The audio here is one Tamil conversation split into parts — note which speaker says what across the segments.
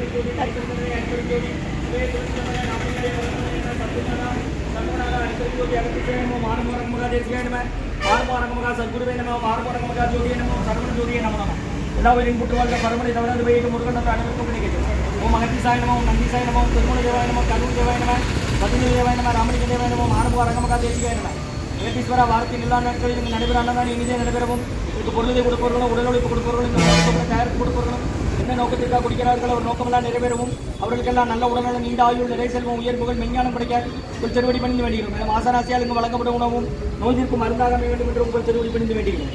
Speaker 1: அருட்பெருஞ்சோதி தரிசனமே அருட்பெருஞ்சோதி வே திருச்சிதம்பரம் நாமங்களே வரதமேன சத்குணான சண்முகநாத அருட்பெருஞ்சோதி அகத்திசே நமோ மானமோரங்கமகா தேசிகாய நம மானமோரங்கமகா சத்குருவே நமோ மானமோரங்கமகா ஜோதியே நமோ சரவண ஜோதியே நமோ நம எல்லா உயிரின் புற்றுவாழ்க பரமனை தவறாது வெயிட்டு முருகன் அனைவருக்கும் கிடைக்கும் ஓம் அகத்திசாய நமோ நந்திசாய நமோ திருமண தேவாய நமோ கருண் தேவாய நம பத்னி தேவாய நம ராமலிங்க தேவாய நமோ மானமோரங்கமகா தேசிகாய நம ஏகீஸ்வரா வாரத்தின் எல்லா நாட்களிலும் இங்கு நடைபெற அன்னதான் இனிதே நடைபெறவும் இதுக்கு பொருளை கொடுப்பவர்களும் உடல் உழைப்பு கொடுப்பவர்களும் இந்த உணவுகளை தயாரித்து கொடுப்பவர்களும் என்ன நோக்கத்திற்காக குடிக்கிறார்களோ. ஒரு நோக்கமெல்லாம் நிறைவேறவும் அவர்களுக்கெல்லாம் நல்ல உடல்நலம் நீண்ட ஆயுள் நிறை செல்வம் உயர் புகழ் மெஞ்ஞானம் கிடைக்க உங்கள் திருவடி பணிந்து வேண்டுகிறோம் மேலும் ஆசனாசியால் இங்கு வழங்கப்படும் உணவும் நோய்திற்கு மருந்தாக அமைய வேண்டும் என்று உங்கள் திருவடி பணிந்து வேண்டுகிறோம்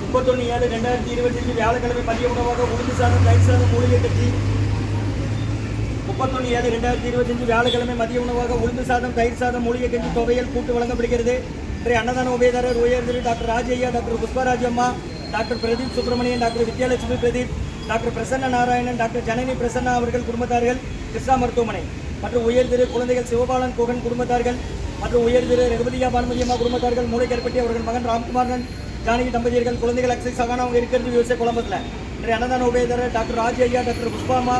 Speaker 1: முப்பத்தொன்று ஏழு ரெண்டாயிரத்தி இருபத்தி ஏழு வியாழக்கிழமை மதிய உணவாக உளுந்து சாதம் தயிர் சாதம் மூலிகை கட்டி முப்பத்தொன்று ஏழு ரெண்டாயிரத்தி இருபத்தஞ்சு வியாழக்கிழமை மதிய உணவாக உளுந்து சாதம் தயிர் சாதம் மூலிகை கஞ்சி துவையல் கூட்டு வழங்கப்படுகிறது. இன்றைய அன்னதான உபயதாரர் உயர்திரு டாக்டர் ராஜையா டாக்டர் புஷ்பராஜ் அம்மா doctor Pradeep Subramanian doctor Vidyalakshmi Pradeep doctor Prasanna Narayanan doctor Janani Prasanna அவர்கள் குடும்பத்தார்கள் கிருஷ்ணா மருத்துவமனை மற்றும் உயர்திரு குழந்தைகள் சிவபாலன் குகன் குடும்பத்தார்கள் மற்றும் உயர்திரு ரகுபதியா பானுமதியம்மா குடும்பத்தார்கள் மூளை மூளைக்கற்பட்டி அவர்கள் மகன் ராம்குமாரன் ஜானகி தம்பதியர்கள் குழந்தைகள் அக்சை சகானா அவங்க இருக்கிறது விவசாய குழம்பத்தில் இன்றைய அன்னதான உபயதாரர் டாக்டர் ராஜ் ஐயா டாக்டர் புஷ்பாமா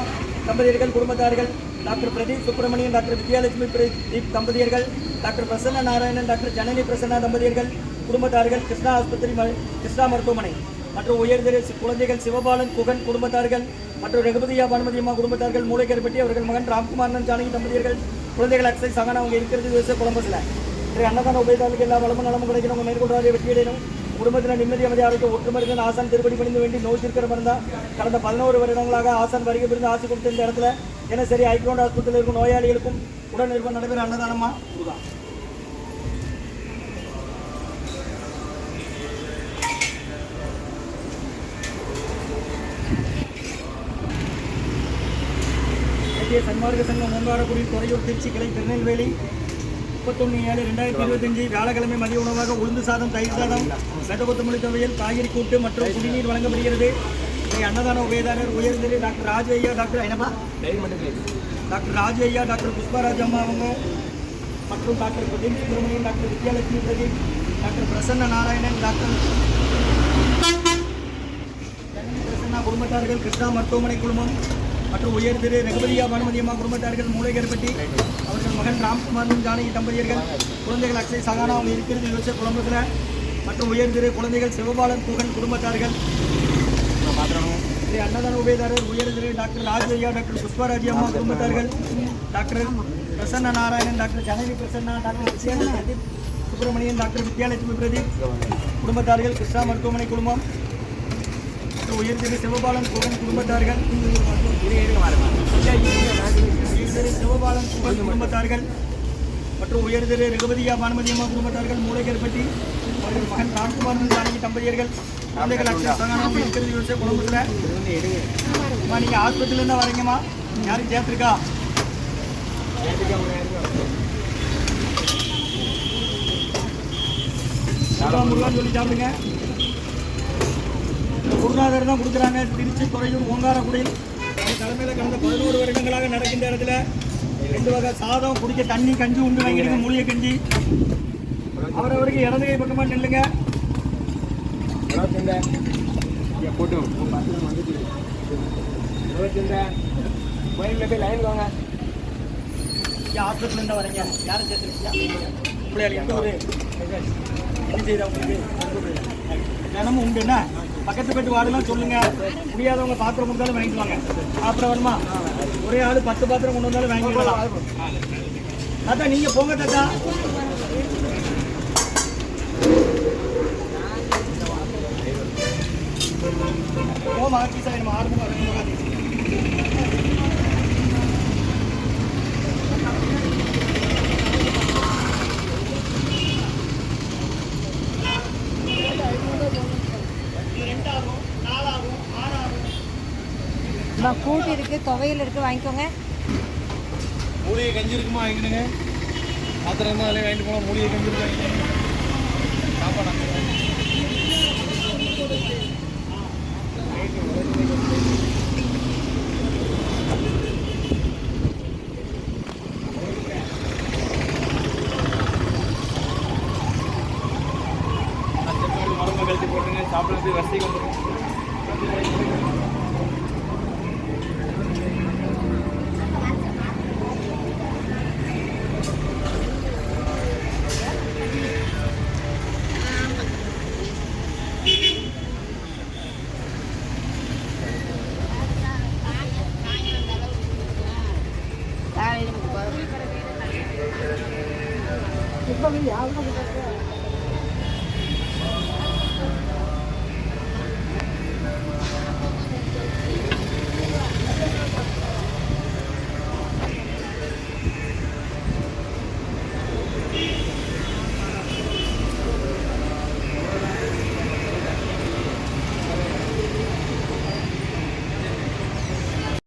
Speaker 1: தம்பதியர்கள் குடும்பத்தார்கள் டாக்டர் பிரதீப் சுப்பிரமணியன் டாக்டர் வித்யாலட்சுமி பிரதீப் தம்பதியர்கள் டாக்டர் பிரசன்ன நாராயணன் டாக்டர் ஜனனி பிரசன்னா தம்பதியர்கள் குடும்பத்தார்கள் கிருஷ்ணா ஆஸ்பத்திரி கிருஷ்ணா மருத்துவமனை மற்றும் உயர்திரு சி- குழந்தைகள் சிவபாலன் குகன் குடும்பத்தார்கள் மற்றும் ரகுபதியா பானுமதி அம்மா குடும்பத்தார்கள் மூளைக்கருப்பட்டி அவர்கள் மகன் ராம்குமார் ஜானகி தம்பதியர்கள் குழந்தைகள் அக்சை சகானா அவங்க இருக்கிறது விவசாய குழம்பத்தில் இன்றைய அன்னதான உபயதாளுக்கு எல்லா வளமும் நலமும் கிடைக்கணும். மேற்கொள்றாரு வெற்றியடையணும் குடும்பத்தில் நிம்மதி அமைதி ஆரோக்கிய ஒற்றுமருந்தன் ஆசான் திருப்படி பணிந்து வேண்டி நோய் தீர்க்கிற மருந்தா கடந்த பதினோரு வருடங்களாக ஆசான் வருகை பிரிந்து ஆசை கொடுத்த இந்த இடத்துல தினசரி ஐக்ரௌண்ட் ஹாஸ்பிட்டலில் இருக்கும் நோயாளிகளுக்கும் உடன் நிர்பந்தம் நடைபெற அன்னதானமா? இதுதான் இந்திய சன்மார்க்க சங்கம் ஓங்காரக்குடி துறையூர் திருச்சி கிளை திருநெல்வேலி முப்பத்தொன்று ஏழு ரெண்டாயிரத்தி இருபத்தஞ்சு வியாழக்கிழமை மதிய உணவாக உளுந்து சாதம் தயிர் சாதம் வெத கொத்தமல்லி துவையல் காய்கறி கூட்டு மற்றும் குடிநீர் வழங்கப்படுகிறது. அன்னதான உபயதாரர் உயர்ந்தது டாக்டர் ராஜு ஐயா டாக்டர் என்னப்பா டாக்டர் ராஜு ஐயா டாக்டர் புஷ்பராஜ் அம்மா அவங்க மற்றும் doctor Pradeep Subramanian doctor Vidyalakshmi Pradeep doctor Prasanna Narayanan doctor Prasanna குடும்பத்தார்கள் கிருஷ்ணா மருத்துவமனை குழுமம் மற்றும் உயர் திரு ரகுபதியா பானுமதியம்மா குடும்பத்தார்கள் மூளைகர்பட்டி அவர்கள் மகன் ராம்குமாரன் ஜானகி தம்பதியர்கள் குழந்தைகள் அக்ஷய் சகானா அவங்க இருக்கிறது யோசிச்ச குடும்பத்தில் மற்றும் உயர் திரு குழந்தைகள் சிவபாலன் புகன் குடும்பத்தார்கள். திரு அன்னதான உபயதாரர் உயர் திரு டாக்டர் ராஜையா டாக்டர் புஷ்பராஜி அம்மா குடும்பத்தார்கள் doctor Prasanna Narayanan doctor Janavi Prasanna doctor Vijayan Subramanian doctor Vidyalakshmi Pradeep குடும்பத்தார்கள் கிருஷ்ணா மருத்துவமனை குழுமம் மற்றும் உயர்திரு சிவபாலன் குகன் குடும்பத்தார்கள். உயர்திரு சிவபாலன் குகன் குடும்பத்தார்கள். மற்றும் உயர்திரு ரகுபதியா பானுமதியம்மா குடும்பத்தார்கள் மூளைக்கருப்பட்டி அவர்கள் மகன் ராம்குமாரன் ஜானகி தம்பதியர்கள் குழந்தைகள் அக்ஷய இருக்கிறது யோசிச்ச குடும்பத்தில் அம்மா நீங்கள் ஹாஸ்பிட்டல்ல தான் வரீங்கம்மா. யாரும் சேர்த்துருக்கா? முருகன் சொல்லி சாப்பிடுங்க. குருநாதர் தான் கொடுக்குறாங்க. திருச்சி துறையூர் ஓங்காரக்குடியில். அவர் தலைமையில் கடந்த பதினோரு வருடங்களாக நடக்கின்ற இடத்துல ரெண்டு வகை சாதம் குடிக்க தண்ணி கஞ்சி உண்டு வாங்கிடுங்க மூலிகை கஞ்சி. அவரவருக்கு இடது கை பக்கமாக நில்லுங்க. போட்டு கோயிலில் போய் லைன் வாங்க ஹாஸ்பிட்டல் இருந்து வரீங்க. யாரும் சேர்த்துருக்கீங்க பிள்ளையார் எந்த ஒரு என்ன செய்யுதா உங்களுக்கு? தினமும் உண்டு பக்கத்து பெட்டு வார்டுலாம் சொல்லுங்க. முடியாதவங்க பாத்திரம் கொடுத்தாலும் வாங்கிட்டு வாங்க அப்புறம் வருமா ஒரே ஆள் பத்து பாத்திரம் கொண்டு வந்தாலும் வாங்கிக்கலாம் தாத்தா நீங்க போங்க தாத்தா.
Speaker 2: அம்மா, கூட்டு இருக்கு துவையல் இருக்கு வாங்கிக்கோங்க.
Speaker 3: மூலிகை கஞ்சி இருக்குமா வாங்கிடுங்க பாத்திரம் இருந்தால் அதிலே வாங்கிட்டு போகலாம் மூலிகை கஞ்சி இருக்கு? வாங்கிடுங்க சாப்பாடு
Speaker 4: போட்டுங்க சாப்பிட்றது வசதி 아,
Speaker 2: 왜미안하 다?